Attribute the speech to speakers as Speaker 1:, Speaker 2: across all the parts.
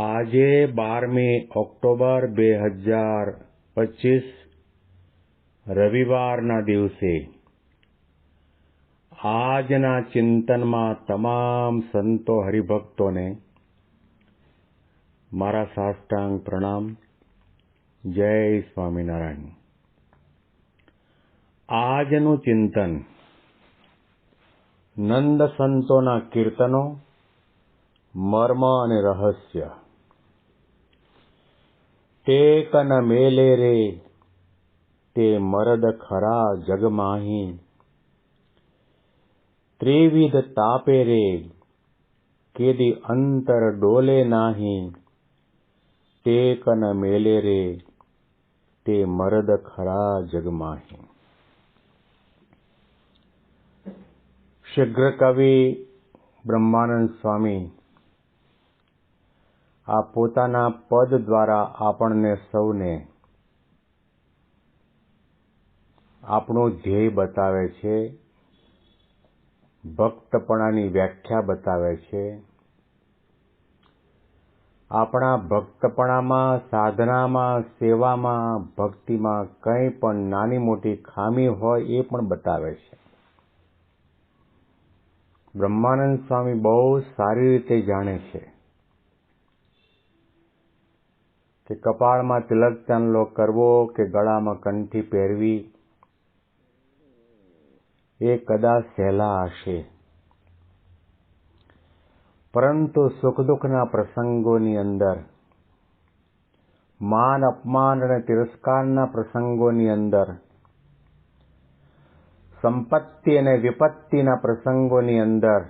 Speaker 1: આજે બારમી ઓક્ટોબર બે હજાર પચીસ, રવિવારના દિવસે. આજના ચિંતનમાં તમામ સંતો હરિભક્તોને મારા સાષ્ટાંગ પ્રણામ. જય સ્વામિનારાયણ. આજનું ચિંતન નંદ સંતોના કીર્તનો, મર્મ અને રહસ્ય. ટેક ન મેલે રે, તે મરદ ખરા જગમાહી ત્રિવિધ તાપે રે, કેદી અંતર ડોલે નાહી. ટેકન મેલે રે, તે મરદ ખરા જગમાહી શીઘ્ર કવિ બ્રહ્માનંદ સ્વામી આ પોતાના પદ દ્વારા આપણને સૌને આપણો ધ્યેય બતાવે છે, ભક્તપણાની વ્યાખ્યા બતાવે છે. આપણા ભક્તપણામાં, સાધનામાં, સેવામાં, ભક્તિમાં કંઈ પણ નાની મોટી ખામી હોય એ પણ બતાવે છે. બ્રહ્માનંદ સ્વામી બહુ સારી રીતે જાણે છે. કે કપાળમાં તિલક ચાંદલો કરવો કે ગળામાં કંઠી પહેરવી, એ કદાચ સહેલા હશે. પરંતુ સુખ દુઃખના પ્રસંગોની અંદર, માન, અપમાન અને તિરસ્કારના પ્રસંગોની અંદર, સંપત્તિ અને વિપત્તિના પ્રસંગોની અંદર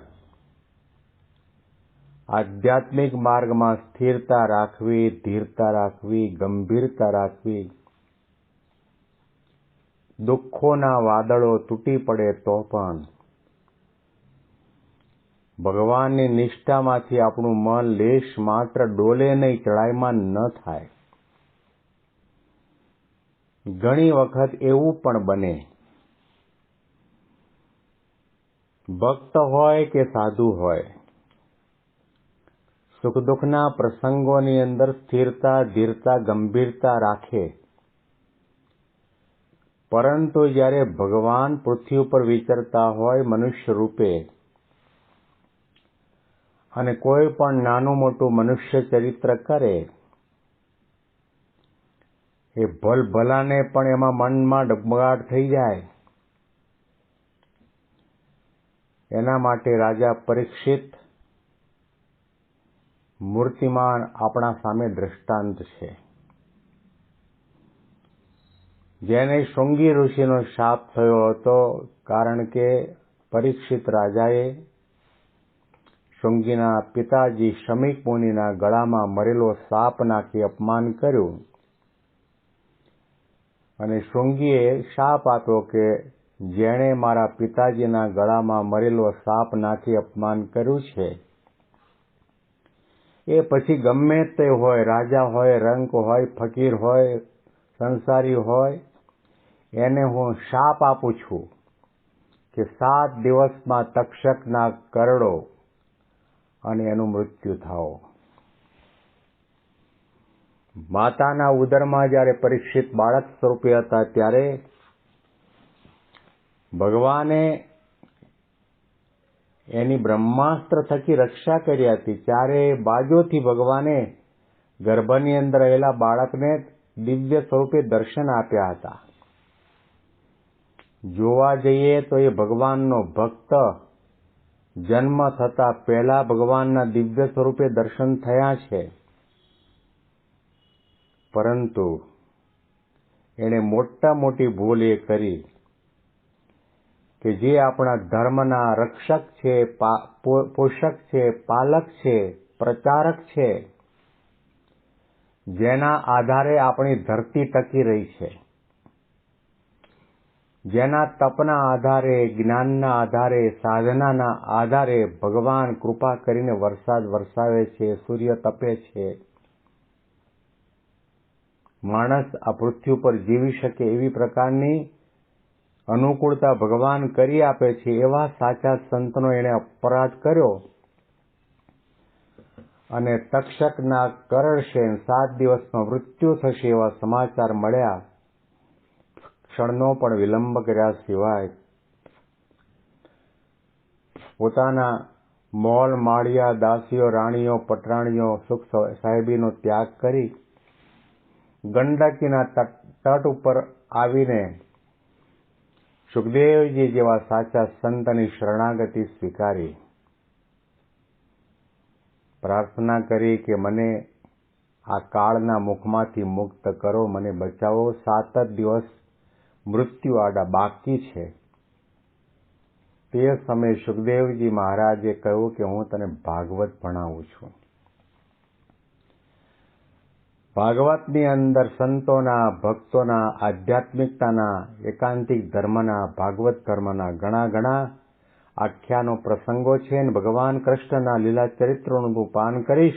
Speaker 1: આધ્યાત્મિક માર્ગમાં સ્થિરતા રાખવી, ધીરતા રાખવી, ગંભીરતા રાખવી. દુઃખોના વાદળો તૂટી પડે તો પણ. ભગવાનની નિષ્ઠામાંથી આપણું મન લેશ માત્ર ડોલે નહીં, ચડાઈમાં ન થાય. ઘણી વખત એવું પણ બને. ભક્ત હોય કે સાધુ હોય સુખ દુઃખના પ્રસંગોની અંદર સ્થિરતા, ધીરતા, ગંભીરતા રાખે. પરંતુ જ્યારે ભગવાન પૃથ્વી ઉપર વિચરતા હોય મનુષ્ય રૂપે, અને કોઈ પણ નાનું મોટું મનુષ્ય ચરિત્ર કરે, એ ભલ ભલાને પણ એમાં મનમાં ડગમગાટ થઈ જાય. એના માટે રાજા પરીક્ષિત મૂર્તિમાન આપણા સામે દ્રષ્ટાંત છે. જેને શૃંગી ઋષિનો શાપ થયો હતો, કારણ કે પરીક્ષિત રાજાએ શૃંગીના પિતાજી શમીક મુનિના ગળામાં મરેલો સાપ નાખી અપમાન કર્યું. અને શૃંગીએ શાપ આપ્યો કે જેણે મારા પિતાજીના ગળામાં મરેલો સાપ નાખી અપમાન કર્યું છે. એ પછી ગમે તે હોય, રાજા હોય, રંક હોય, ફકીર હોય, સંસારી હોય, એને હું શાપ આપું છું કે સાત દિવસમાં તક્ષકના કરડો અને એનું મૃત્યુ થાઓ. માતાના ઉદરમાં જ્યારે પરીક્ષિત બાળક સ્વરૂપે હતા ત્યારે ભગવાને એની બ્રહ્માસ્ત્ર થકી રક્ષા કરી હતી. ચારે બાજુથી ભગવાને ગર્ભની અંદર રહેલા બાળકને દિવ્ય સ્વરૂપે દર્શન આપ્યા હતા. જોવા જઈએ તો એ ભગવાનનો ભક્ત જન્મ થતા પહેલા ભગવાનના દિવ્ય સ્વરૂપે દર્શન થયા છે. પરંતુ એણે મોટા મોટી ભૂલ એ કરી. કે જે આપણા ધર્મના રક્ષક છે પોષક છે, પાલક છે, પ્રચારક છે, જેના આધારે આપણી ધરતી ટકી રહી છે. જેના તપના આધારે, જ્ઞાનના આધારે, સાધનાના આધારે ભગવાન કૃપા કરીને વરસાદ વરસાવે છે, સૂર્ય તપે છે. માણસ આ પૃથ્વી ઉપર જીવી શકે એવી પ્રકારની અનુકૂળતા ભગવાન કરી આપે છે એવા સાચા સંતનો એણે અપરાધ કર્યો. અને તક્ષકના કરડશે સાત દિવસમાં મૃત્યુ થશે એવા સમાચાર મળ્યા. ક્ષણનો પણ વિલંબ કર્યા સિવાય પોતાના મોલ માળિયા દાસીઓ, રાણીઓ, પટરાણીઓ, સુખ સાહેબીનો ત્યાગ કરી ગંડકીના તટ ઉપર આવીને સુખદેવજી જેવા સાચા સંતની શરણાગતિ સ્વીકારી. પ્રાર્થના કરી કે મને આ કાળના મુખમાંથી મુક્ત કરો, મને બચાવો. સાત જ દિવસ મૃત્યુ આડા બાકી છે. તે સમયે સુખદેવજી મહારાજે કહ્યું કે હું તને ભાગવત ભણાવું છું. ભાગવતની અંદર સંતોના, ભક્તોના, આધ્યાત્મિકતાના, એકાંતિક ધર્મના, ભાગવત ધર્મના ઘણા ઘણા આખ્યાનો, પ્રસંગો છે અને ભગવાન કૃષ્ણના લીલા ચરિત્રોનું તું પાન કરીશ.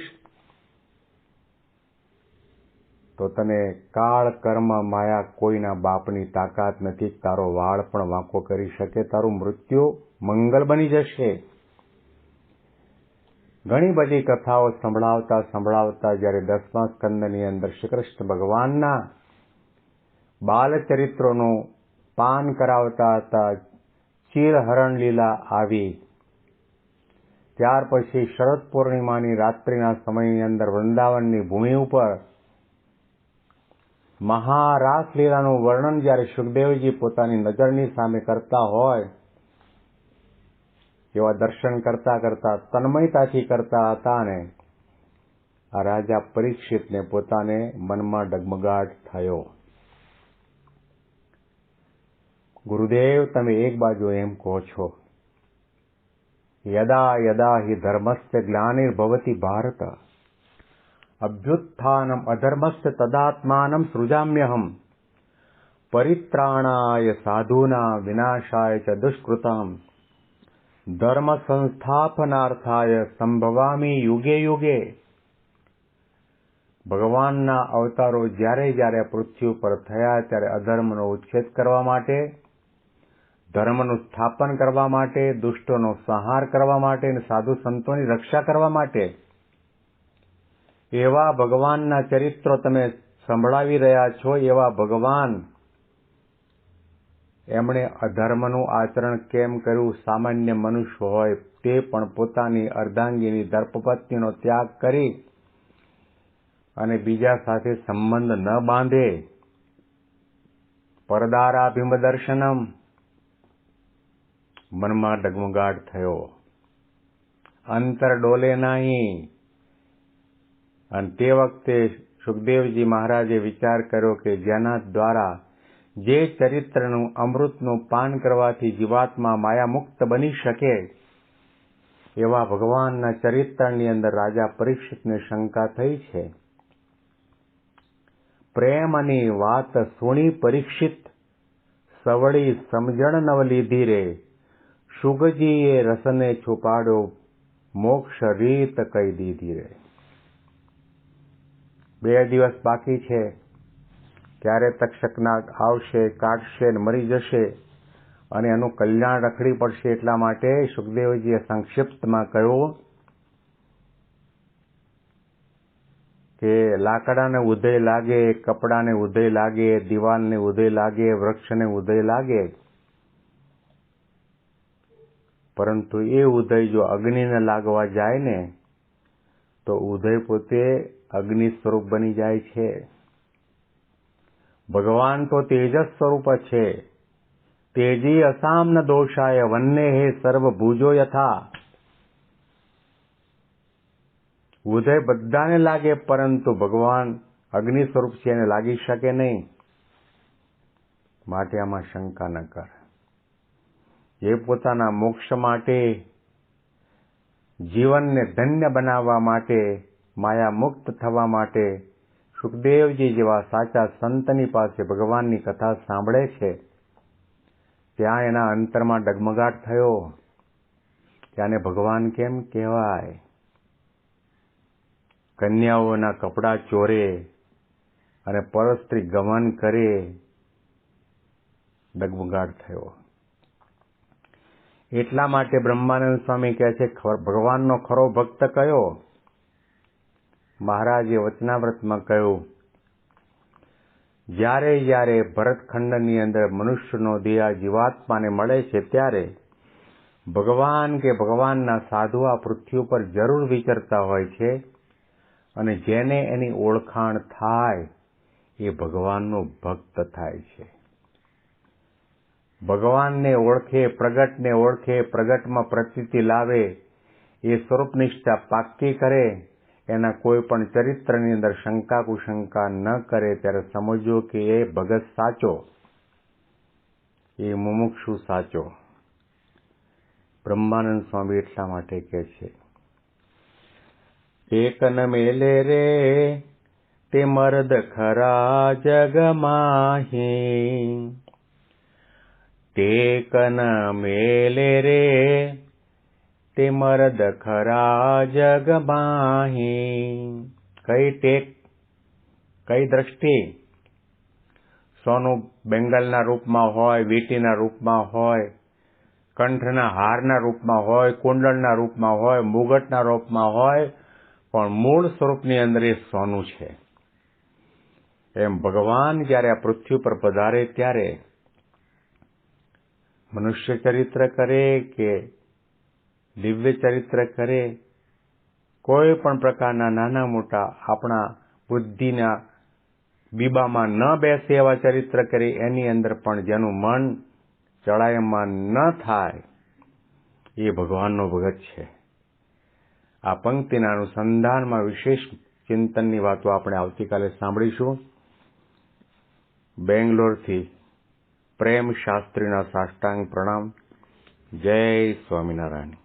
Speaker 1: તો તને કાળ કર્મ માયા કોઈના બાપની તાકાત નથી, તારો વાળ પણ વાંકો કરી શકે, તારું મૃત્યુ મંગલ બની જશે. ઘણી બધી કથાઓ સંભળાવતા સંભળાવતા જ્યારે દસમા સ્કંદની અંદર શ્રી કૃષ્ણ ભગવાનના બાલચરિત્રોનું પાન કરાવતા હતા, ચીરહરણ લીલા આવી. ત્યાર પછી શરદ પૂર્ણિમાની રાત્રિના સમયની અંદર વૃંદાવનની ભૂમિ ઉપર મહારાસ લીલાનું વર્ણન જ્યારે સુખદેવજી પોતાની નજરની સામે કરતા હોય એવા દર્શન કરતા કરતા, તન્મયતાથી કરતા હતા ને, આ રાજા પરીક્ષિતને પોતાને મનમાં ડગમગાટ થયો. ગુરુદેવ, તમે એક બાજુ એમ કહો છો, યદા યદા હિ ધર્મસ્ય ગ્લાનિર્ભવતી ભારત, અભ્યુત્થાનમ અધર્મસ્ય તદાત્માનમ સૃજામ્યહમ, પરિત્રાણાય સાધુના વિનાશાય ચ દુષ્કૃતામ ધર્મ સંસ્થાપનાર્થાય સંભવામી યુગે યુગે ભગવાનના અવતારો જ્યારે જ્યારે પૃથ્વી ઉપર થયા ત્યારે અધર્મનો ઉચ્છેદ કરવા માટે, ધર્મનું સ્થાપન કરવા માટે, દુષ્ટોનો સંહાર કરવા માટે અને સાધુ સંતોની રક્ષા કરવા માટે, એવા ભગવાનના ચરિત્રો તમે સંભળાવી રહ્યા છો, એવા ભગવાન એમણે અધર્મનું આચરણ કેમ કર્યું? સામાન્ય મનુષ્ય હોય તે પણ પોતાની અર્ધાંગીની ધર્પપત્નીનો ત્યાગ કરી અને બીજા સાથે સંબંધ ન બાંધે. પરદારાભિમ દર્શનમ મનમાં ડગમગાટ થયો. અંતર ડોલે નહીં. અને તે વખતે સુખદેવજી મહારાજે વિચાર કર્યો કે જેના દ્વારા જે ચરિત્રનું અમૃતનું પાન કરવાથી જીવાત્મા માયામુક્ત બની શકે, એવા ભગવાનના ચરિત્રની અંદર રાજા પરીક્ષિતને શંકા થઈ છે. પ્રેમની વાત સુણી પરીક્ષિત, સવળી સમજણ નવલી ધીરે શુગજીએ રસને છુપાડ્યો, મોક્ષ રીત કહી દીધી રે. બે દિવસ બાકી છે. ત્યારે તક્ષકના આવશે, કાઢશે ને મરી જશે અને એનું કલ્યાણ રખડી પડશે એટલા માટે સુખદેવજીએ સંક્ષિપ્તમાં કહ્યું કે લાકડાને ઉદય લાગે, કપડાને ઉદય લાગે, દિવાલને ઉદય લાગે, વૃક્ષને ઉદય લાગે. પરંતુ એ ઉદય જો અગ્નિને લાગવા જાય ને, તો ઉદય પોતે અગ્નિ સ્વરૂપ બની જાય છે. ભગવાન તો તેજસ સ્વરૂપ છે. તેજી અસામ્ન દોષાય, વન્ને હે સર્વ ભૂજો યથા. ઉદય બધાને લાગે, પરંતુ ભગવાન અગ્નિ સ્વરૂપ છે એને લાગી શકે નહીં. માટે આમાં શંકા ન કર. જે પોતાના મોક્ષ માટે, જીવનને ધન્ય બનાવવા માટે માયા મુક્ત થવા માટે સુખદેવજી જેવા સાચા સંતની પાસે ભગવાનની કથા સાંભળે છે. ત્યાં એના અંતરમાં ડગમગાટ થયો. ત્યાંને ભગવાન કેમ કહેવાય? કન્યાઓના કપડાં ચોરે અને પરસ્ત્રી ગમન કરે. ડગમગાટ થયો. એટલા માટે બ્રહ્માનંદ સ્વામી કહે છે ભગવાનનો ખરો ભક્ત કયો? મહારાજે વચનાવ્રતમાં કહ્યું, જ્યારે જ્યારે ભરતખંડની અંદર મનુષ્યનો દેહ જીવાત્માને મળે છે, ત્યારે ભગવાન કે ભગવાનના સાધુ આ પૃથ્વી ઉપર જરૂર વિચરતા હોય છે અને જેને એની ઓળખાણ થાય એ ભગવાનનો ભક્ત થાય છે. ભગવાનને ઓળખે, પ્રગટને ઓળખે, પ્રગટમાં પ્રતીતિ લાવે, એ સ્વરૂપનિષ્ઠા પાક્કી કરે એના કોઈ પણ ચરિત્રની અંદર શંકા કુશંકા ન કરે, ત્યારે સમજો કે એ ભગત સાચો, એ મુમુક્ષુ સાચો. બ્રહ્માનંદ સ્વામી એટલા માટે કે છે એક ન મેલે રે, તે મર્દ ખરા જગમાહે તે કન મેલે રે તે મરદ ખરા જગમાહી કઈ ટેક, કઈ દ્રષ્ટિ? સોનું બેંગલના રૂપમાં હોય, વીટીના રૂપમાં હોય, કંઠના હારના રૂપમાં હોય, કુંડળના રૂપમાં હોય, મુગટના રૂપમાં હોય, પણ મૂળ સ્વરૂપની અંદર એ સોનું છે. એમ ભગવાન જ્યારે આ પૃથ્વી પર પધારે ત્યારે મનુષ્ય ચરિત્ર કરે કે દિવ્ય ચરિત્ર કરે, કોઈ પણ પ્રકારના નાના મોટા આપણા બુદ્ધિના બીબામાં ન બેસે એવા ચરિત્ર કરે, એની અંદર પણ જેનું મન ચડાયમાં ન થાય, એ ભગવાનનો ભગત છે. આ પંક્તિના અનુસંધાનમાં વિશેષ ચિંતનની વાતો આપણે આવતીકાલે સાંભળીશું. બેંગ્લોરથી પ્રેમ શાસ્ત્રીના સાષ્ટાંગ પ્રણામ. જય સ્વામિનારાયણ.